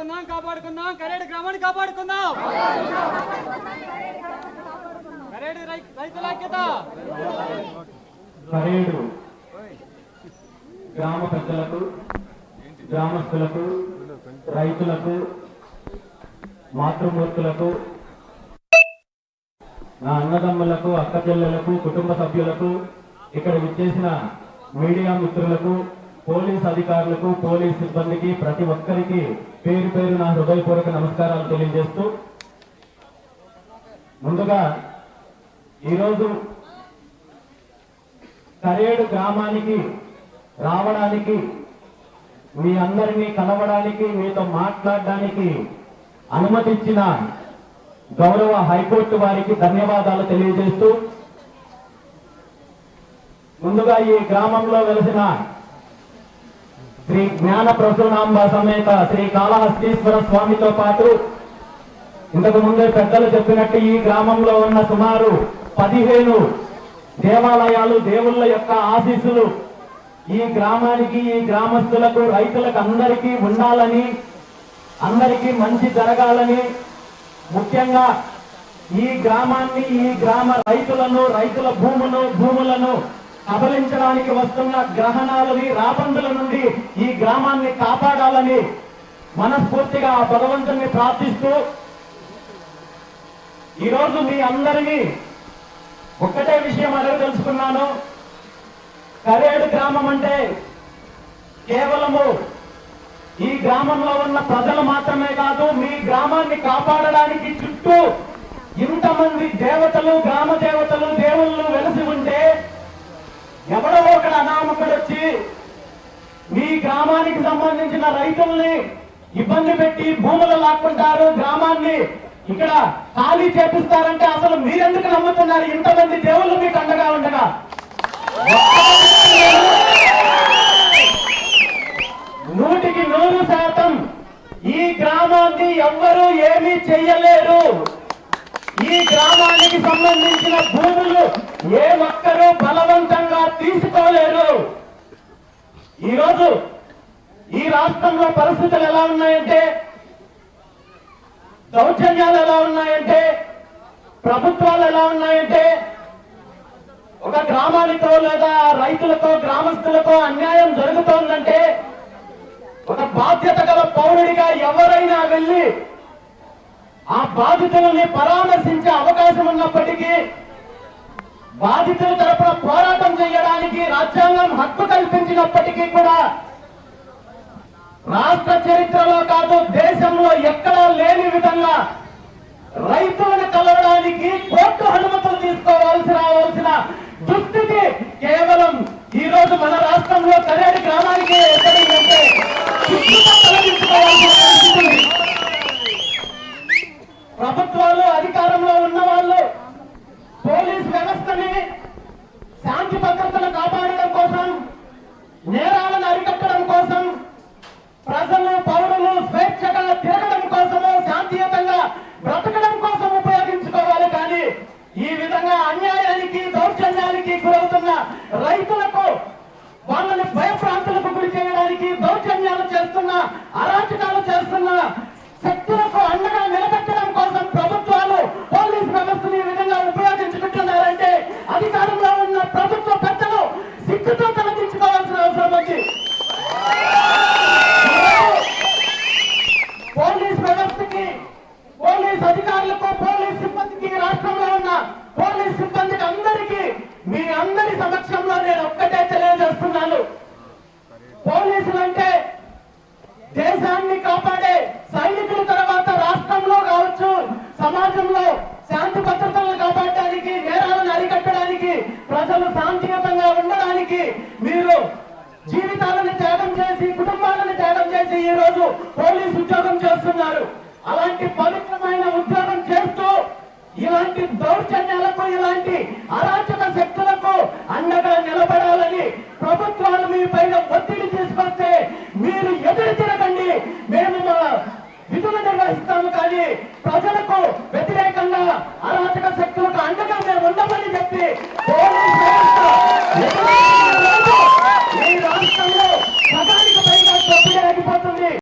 కాపాడుకుందాం కాపాడుకుందాం. కరేడు గ్రామాన్ని కాపాడుకుందాం. కరేడు రైతుల ఐక్యత. గ్రామ పెద్దలకు గ్రామస్తులకు రైతులకు మాతృమూర్తులకు నా అన్నదమ్ములకు అక్కచెల్లెలకు కుటుంబ సభ్యులకు ఇక్కడ విచ్చేసిన మీడియా మిత్రులకు పోలీస్ అధికారులకు పోలీస్ సిబ్బందికి ప్రతి ఒక్కరికి పేరు పేరు నా హృదయపూర్వక నమస్కారాలు తెలియజేస్తూ ముందుగా ఈరోజు కరేడు గ్రామానికి రావడానికి మీ అందరినీ కలవడానికి మీతో మాట్లాడడానికి అనుమతించిన గౌరవ హైకోర్టు వారికి ధన్యవాదాలు తెలియజేస్తూ ముందుగా ఈ గ్రామంలో వెలిసిన శ్రీ జ్ఞాన ప్రసూనాంబ సమేత శ్రీ కాళహస్తీశ్వర స్వామితో పాటు ఇంతకు ముందే పెద్దలు చెప్పినట్టు ఈ గ్రామంలో ఉన్న సుమారు పదిహేను దేవాలయాలు దేవుళ్ళ యొక్క ఆశీస్సులు ఈ గ్రామానికి ఈ గ్రామస్తులకు రైతులకు అందరికీ ఉండాలని అందరికీ మంచి జరగాలని ముఖ్యంగా ఈ గ్రామాన్ని ఈ గ్రామ రైతులను రైతుల భూమును భూములను కబలించడానికి వస్తున్న గ్రహణాలని రాబందుల నుండి ఈ గ్రామాన్ని కాపాడాలని మనస్ఫూర్తిగా ఆ భగవంతుని ప్రార్థిస్తూ ఈరోజు మీ అందరినీ ఒక్కటే విషయం అడగ తెలుసుకున్నాను. కరేడు గ్రామం అంటే కేవలము ఈ గ్రామంలో ఉన్న ప్రజలు మాత్రమే కాదు మీ గ్రామాన్ని కాపాడడానికి చుట్టూ ఇంతమంది దేవతలు గ్రామ దేవతలు సంబంధించిన రైతుల్ని ఇబ్బంది పెట్టి భూములు లాక్కుంటారు గ్రామాన్ని. ఇక్కడ ఖాళీ చేపిస్తారంటే అసలు మీరెందుకు నమ్ముతున్నారు? ఇంతమంది దేవుళ్ళు మీకు అండగా ఉండగా. నూటికి నూరు శాతం ఈ గ్రామాన్ని ఎవ్వరూ ఏమీ చెయ్యలేరు. ఈ గ్రామానికి సంబంధించిన భూములు ఏ ఒక్కరూ బలవంతంగా తీసుకోలేరు. ఈరోజు ఈ రాష్ట్రంలో పరిస్థితులు ఎలా ఉన్నాయంటే దౌర్జన్యాలు ఎలా ఉన్నాయంటే ప్రభుత్వాలు ఎలా ఉన్నాయంటే ఒక గ్రామానితో లేదా రైతులతో గ్రామస్తులతో అన్యాయం జరుగుతోందంటే ఒక బాధ్యత గల పౌరుడిగా ఎవరైనా వెళ్ళి ఆ బాధితులని పరామర్శించే అవకాశం ఉన్నప్పటికీ బాధితుల తరపున పోరాటం చేయడానికి రాజ్యాంగం హక్కు కల్పించినప్పటికీ కూడా రాష్ట్ర చరిత్రలో కాదు దేశంలో ఎక్కడా లేని విధంగా రైతులను కలవడానికి కోర్టు అనుమతులు తీసుకోవాల్సి రావాల్సిన దుస్థితి కేవలం ఈ రోజు మన రాష్ట్రంలో కరేడు గ్రామానికి ఏర్పడిందంటే చుట్టుపక్కల తీసుకోవాల్సిన పరిస్థితి ఉంది. ప్రభుత్వాలు అధికారంలో ఉన్న వాళ్ళు పోలీస్ వ్యవస్థని శాంతి భద్రతలు కాపాడడం కోసం నేరాలను అరికట్టడం కోసం ప్రజలు పౌరులు స్వేచ్ఛగా తిరగడం కోసము శాంతియుతంగా బ్రతకడం కోసం ఉపయోగించుకోవాలి కానీ ఈ విధంగా అన్యాయానికి దౌర్జన్యానికి గురవుతున్న రైతులకు వాళ్ళని భయప్రాంతులకు గురి చేయడానికి దౌర్జన్యాలు చేస్తున్న అరాచకాలు చేస్తున్న శక్తులకు అండగా నిలబెట్టడం కోసం ప్రభుత్వాలు పోలీస్ వ్యవస్థను ఈ విధంగా ఉపయోగించుకుంటున్నారంటే అధికారంలో ఉన్న ప్రభుత్వ పెద్దలు సిగ్గుతో తలదించుకోవాల్సిన అవసరం ఉంది. పోలీస్ వ్యవస్థకి పోలీస్ అధికారులకు పోలీస్ సిబ్బందికి రాష్ట్రంలో ఉన్న పోలీస్ సిబ్బందికి అందరికీ మీ అందరి సమక్షం ఒక్కటే తెలియజేస్తున్నాను పోలీసులు అంటే దేశాన్ని కాపాడే సైనికుల తర్వాత రాష్ట్రంలో కావచ్చు సమాజంలో శాంతి భద్రతలను కాపాడడానికి నేరాలను అరికట్టడానికి ప్రజలు శాంతియుతంగా ఉండడానికి మీరు జీవితాలను త్యాగం చేసి కుటుంబాలను త్యాగం చేసి ఈ రోజు పోలీస్ ఉద్యోగం చేస్తున్నారు. అలాంటి పవిత్రమైన ఉద్యోగం చేస్తూ ఇలాంటి దౌర్జన్యాలకు ఇలాంటి అరాచక శక్తులకు అండగా నిలబడాలని ప్రభుత్వాలు మీ పైన ఒత్తిడి తీసుకొస్తే మీరు ఎదురు తిరగండి. మేము మా విధులు నిర్వహిస్తాము కానీ ప్రజలకు వ్యతిరేకంగా అలా